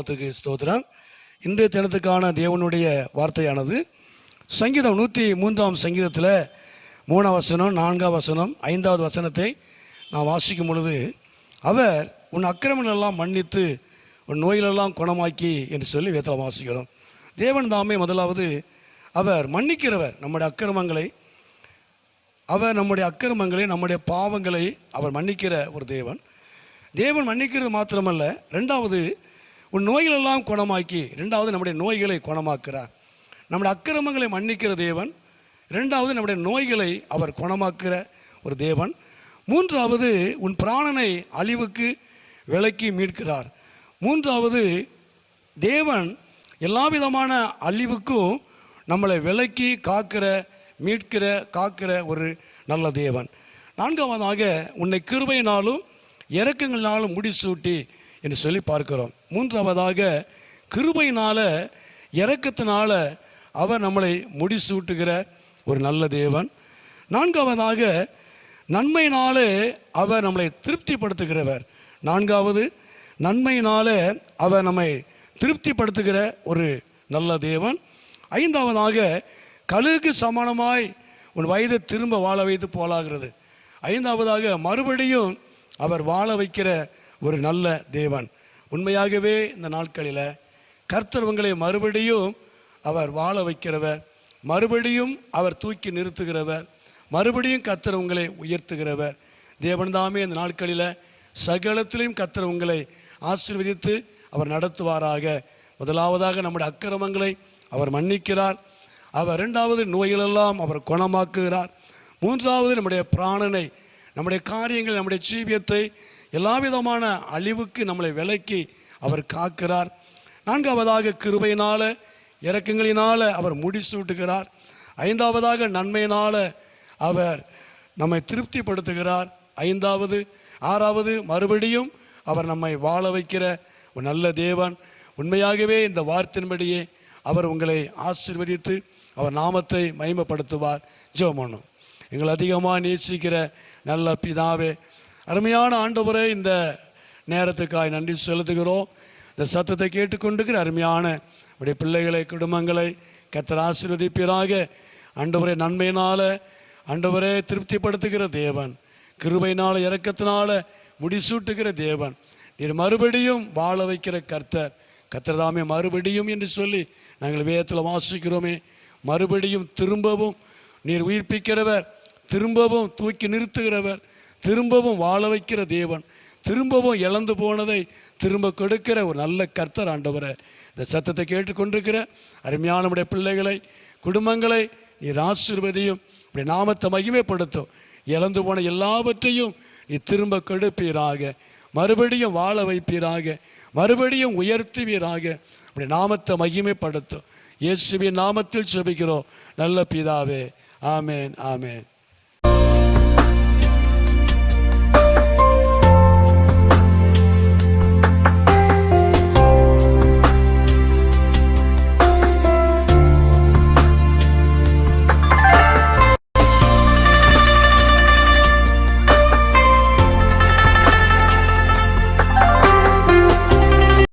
நாமத்துக்கு ஸ்தோத்திரம். இன்றைய தினத்துக்கான தேவனுடைய வார்த்தையானது சங்கீதம் நூற்றி மூன்றாம் சங்கீதத்தில் மூணாம் வசனம் நான்காம் வசனம் ஐந்தாவது வசனத்தை நான் வாசிக்கும் பொழுது அவர் உன் அக்கிரமங்களெல்லாம் மன்னித்து உன் நோயிலெல்லாம் குணமாக்கி என்று சொல்லி வேத்தில் வாசிக்கிறோம். தேவன் தாமே முதலாவது அவர் மன்னிக்கிறவர் நம்முடைய அக்கிரமங்களை அவர் நம்முடைய அக்கிரமங்களை நம்முடைய பாவங்களை அவர் மன்னிக்கிற ஒரு தேவன். தேவன் மன்னிக்கிறது மாத்திரமல்ல ரெண்டாவது உன் நோய்களெல்லாம் குணமாக்கி ரெண்டாவது நம்முடைய நோய்களை குணமாக்குறார். நம்முடைய அக்கிரமங்களை மன்னிக்கிற தேவன் ரெண்டாவது நம்முடைய நோய்களை அவர் குணமாக்குற ஒரு தேவன். மூன்றாவது உன் பிராணனை அழிவுக்கு விலக்கி மீட்கிறார். மூன்றாவது தேவன் எல்லா விதமான அழிவுக்கும் நம்மளை விலக்கி காக்கிற மீட்கிற காக்கிற ஒரு நல்ல தேவன். நான்காவதாக உன்னை கிருபையினாலும் இறக்கங்களினாலும் முடிசூட்டி என்று சொல்லி பார்க்கிறோம். மூன்றாவதாக கிருபையினால் இறக்கத்தினால அவர் நம்மளை முடிசூட்டுகிற ஒரு நல்ல தேவன். நான்காவதாக நன்மையினாலே அவர் நம்மளை திருப்திப்படுத்துகிறவர். நான்காவது நன்மையினாலே அவர் நம்மை திருப்திப்படுத்துகிற ஒரு நல்ல தேவன். ஐந்தாவதாக கழுகு சமானமாய் உன் வயதை திரும்ப வாழ வைத்து போலாகிறது. ஐந்தாவதாக மறுபடியும் அவர் வாழ வைக்கிற ஒரு நல்ல தேவன். உண்மையாகவே இந்த நாட்களில் கர்த்தர் உங்களை மறுபடியும் அவர் வாழ வைக்கிறவர் மறுபடியும் அவர் தூக்கி நிறுத்துகிறவர் மறுபடியும் கர்த்தர் உங்களை உயர்த்துகிறவர். தேவன்தாமே இந்த நாட்களில் சகலத்திலையும் கர்த்தர் உங்களை ஆசீர்வதித்து அவர் நடத்துவாராக. முதலாவதாக நம்முடைய அக்கிரமங்களை அவர் மன்னிக்கிறார். அவர் இரண்டாவது நோய்களெல்லாம் அவர் குணமாக்குகிறார். மூன்றாவது நம்முடைய பிராணனை நம்முடைய காரியங்கள் நம்முடைய ஜீவியத்தை எல்லா விதமான அழிவுக்கு நம்மளை விலக்கி அவர் காக்கிறார். நான்காவதாக கிருபையினால் இறக்கங்களினால் அவர் முடிசூட்டுகிறார். ஐந்தாவதாக நன்மையினால் அவர் நம்மை திருப்திப்படுத்துகிறார். ஐந்தாவது ஆறாவது மறுபடியும் அவர் நம்மை வாழ வைக்கிற ஒரு நல்ல தேவன். உண்மையாகவே இந்த வார்த்தையின்படியே அவர் உங்களை ஆசீர்வதித்து அவர் நாமத்தை மகிமைப்படுத்துவார். ஜெபம் பண்ணும். எங்களை அதிகமாக நேசிக்கிற நல்ல பிதாவே அருமையான ஆண்டவரே இந்த நேரத்துக்காய் நன்றி செலுத்துகிறோம். இந்த சத்தத்தை கேட்டுக்கொண்டுக்கிற அருமையான உடைய பிள்ளைகளை குடும்பங்களை கத்தர் ஆசீர்வதிப்பீராக. ஆண்டவரே நன்மையினால் ஆண்டவரே திருப்திப்படுத்துகிற தேவன் கிருபையினால் இறக்கத்தினால முடிசூட்டுகிற தேவன். நீர் மறுபடியும் வாழ வைக்கிற கர்த்தர். கர்த்தர் தாமே மறுபடியும் என்று சொல்லி நாங்கள் வேதத்தில் வாசிக்கிறோமே. மறுபடியும் திரும்பவும் நீர் உயிர்ப்பிக்கிறவர் திரும்பவும் தூக்கி நிறுத்துகிறவர் திரும்பவும் வாழ வைக்கிற தேவன் திரும்பவும் இழந்து போனதை திரும்ப கொடுக்கிற ஒரு நல்ல கர்த்தர் ஆண்டவரை. இந்த சத்தத்தை கேட்டுக்கொண்டிருக்கிற அருமையான நம்முடைய பிள்ளைகளை குடும்பங்களை நீர் ஆசிர்வதியும் இப்படி நாமத்தை மகிமைப்படுத்தும். இழந்து போன எல்லாவற்றையும் நீ திரும்ப கெடுப்பீராக. மறுபடியும் வாழ வைப்பீராக. மறுபடியும் உயர்த்துவீராக. அப்படி நாமத்தை மகிமைப்படுத்தும். இயேசுவின் நாமத்தில் செபிக்கிறோம் நல்ல பிதாவே. ஆமேன் ஆமேன்.